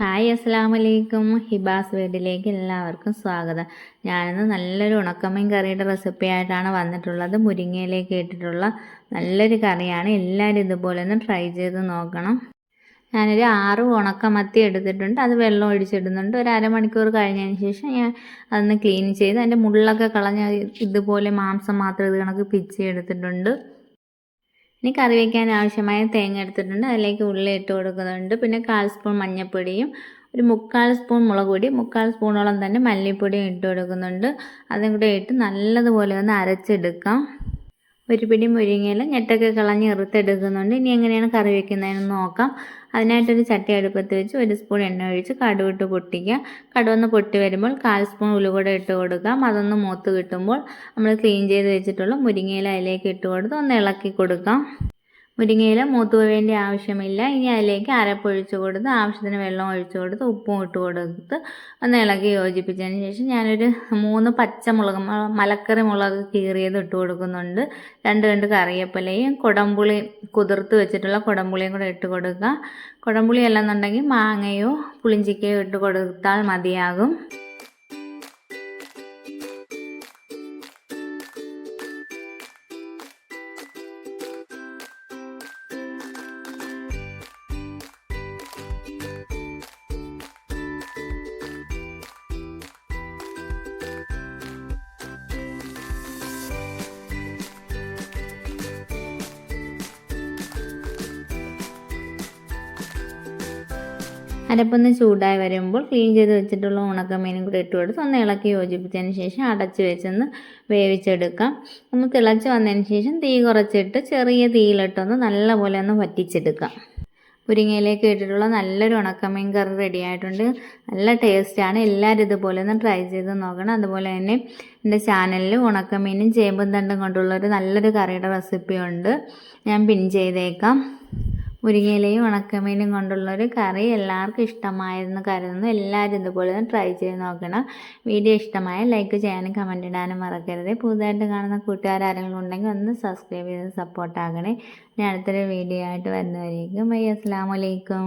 Hi അസ്സാം വലൈക്കും ഹിബാസ് വീട്ടിലേക്ക് എല്ലാവർക്കും സ്വാഗതം. ഞാനിന്ന് നല്ലൊരു ഉണക്കമീൻ കറിയുടെ റെസിപ്പി ആയിട്ടാണ് വന്നിട്ടുള്ളത്. മുരിങ്ങയിലേക്ക് ഇട്ടിട്ടുള്ള നല്ലൊരു കറിയാണ്. എല്ലാവരും ഇതുപോലെ ഒന്ന് ട്രൈ ചെയ്ത് നോക്കണം. ഞാനൊരു ആറ് ഉണക്കമത്തി എടുത്തിട്ടുണ്ട്. അത് വെള്ളം ഒഴിച്ചിടുന്നുണ്ട്. ഒരു അരമണിക്കൂർ കഴിഞ്ഞതിന് ശേഷം ഞാൻ അതൊന്ന് ക്ലീൻ ചെയ്ത് അതിന്റെ മുള്ളൊക്കെ കളഞ്ഞ് ഇതുപോലെ മാംസം മാത്രം ഇത് കണക്ക് പിച്ചി എടുത്തിട്ടുണ്ട്. ഇനി കറി വയ്ക്കാൻ ആവശ്യമായ തേങ്ങ എടുത്തിട്ടുണ്ട്. അതിലേക്ക് ഉള്ളി ഇട്ട് കൊടുക്കുന്നുണ്ട്. പിന്നെ കാൽ സ്പൂൺ മഞ്ഞൾപ്പൊടിയും ഒരു മുക്കാൽ സ്പൂൺ മുളക് പൊടി മുക്കാൽ സ്പൂണോളം തന്നെ മല്ലിപ്പൊടിയും ഇട്ട് കൊടുക്കുന്നുണ്ട്. അതും കൂടെ ഇട്ട് നല്ലതുപോലെ ഒന്ന് അരച്ചെടുക്കാം. ഒരു പിടി മുരിങ്ങയില ഞെട്ടൊക്കെ കളഞ്ഞ് ഇറുത്തെടുക്കുന്നുണ്ട് ഇനി എങ്ങനെയാണ് കറി വെക്കുന്നതെന്ന് നോക്കാം. അതിനായിട്ടൊരു ചട്ടി അടുപ്പത്ത് വെച്ച് ഒരു സ്പൂൺ എണ്ണ ഒഴിച്ച് കടുവിട്ട് പൊട്ടിക്കുക. കടുവന്ന് പൊട്ടി വരുമ്പോൾ കാൽ സ്പൂൺ ഉലുകൂട ഇട്ട് കൊടുക്കാം. അതൊന്ന് മൂത്ത് കിട്ടുമ്പോൾ നമ്മൾ ക്ലീൻ ചെയ്ത് വെച്ചിട്ടുള്ള മുരിങ്ങയില അതിലേക്ക് ഇട്ട് കൊടുത്ത് ഒന്ന് ഇളക്കി കൊടുക്കാം. മുരിങ്ങയില മൂത്ത് പോവേണ്ട ആവശ്യമില്ല. ഇനി അതിലേക്ക് അരപ്പൊഴിച്ച് കൊടുത്ത് ആവശ്യത്തിന് വെള്ളം ഒഴിച്ചു കൊടുത്ത് ഉപ്പും ഇട്ട് കൊടുത്ത് ഒന്ന് ഇളക്കി യോജിപ്പിച്ചതിന് ശേഷം ഞാനൊരു മൂന്ന് പച്ചമുളക് മലക്കറി മുളക് കീറിയത് ഇട്ട് കൊടുക്കുന്നുണ്ട്. രണ്ട് രണ്ട് കറിയപ്പലയും കുടംപുളി കുതിർത്ത് വെച്ചിട്ടുള്ള കുടംപുളിയും കൂടെ ഇട്ട് കൊടുക്കുക. കുടംപുളി അല്ലെന്നുണ്ടെങ്കിൽ മാങ്ങയോ പുളിഞ്ചിക്കയോ ഇട്ട് കൊടുത്താൽ മതിയാകും. അരപ്പൊന്ന് ചൂടായി വരുമ്പോൾ ക്ലീൻ ചെയ്ത് വെച്ചിട്ടുള്ള ഉണക്കമീനും കൂടി ഇട്ട് കൊടുത്ത് ഒന്ന് ഇളക്കി യോജിപ്പിച്ചതിന് ശേഷം അടച്ച് വെച്ചൊന്ന് വേവിച്ചെടുക്കാം. ഒന്ന് തിളച്ച് വന്നതിന് ശേഷം തീ കുറച്ചിട്ട് ചെറിയ തീയിലിട്ടൊന്ന് നല്ലപോലെ ഒന്ന് വറ്റിച്ചെടുക്കാം. മുരിങ്ങയിലേക്ക് ഇട്ടിട്ടുള്ള നല്ലൊരു ഉണക്കമീൻ കറി റെഡി ആയിട്ടുണ്ട്. നല്ല ടേസ്റ്റാണ് എല്ലാവരും ഇതുപോലെ ഒന്ന് ട്രൈ ചെയ്ത് നോക്കണം. അതുപോലെ തന്നെ എന്റെ ചാനലിൽ ഉണക്കമീനും ചേമ്പും തണ്ടും കൊണ്ടുള്ളൊരു നല്ലൊരു കറിയുടെ റെസിപ്പി ഉണ്ട്. ഞാൻ പിൻ ചെയ്തേക്കാം. മുരിങ്ങയിലയും ഉണക്കമീനും കൊണ്ടുള്ള ഒരു കറി എല്ലാവർക്കും ഇഷ്ടമായെന്ന് കരുതുന്നു. എല്ലാവരും ഇതുപോലെ ഒന്ന് ട്രൈ ചെയ്ത് നോക്കണം. വീഡിയോ ഇഷ്ടമായ ലൈക്ക് ചെയ്യാനും കമന്റ് ഇടാനും മറക്കരുത്. പുതുതായിട്ട് കാണുന്ന കൂട്ടുകാരെങ്കിലും ഉണ്ടെങ്കിൽ ഒന്ന് സബ്സ്ക്രൈബ് ചെയ്ത് സപ്പോർട്ടാകണേ ഞാൻ അടുത്തൊരു വീഡിയോ ആയിട്ട് വരുന്നവരേക്കും. അസ്സാം വലൈക്കും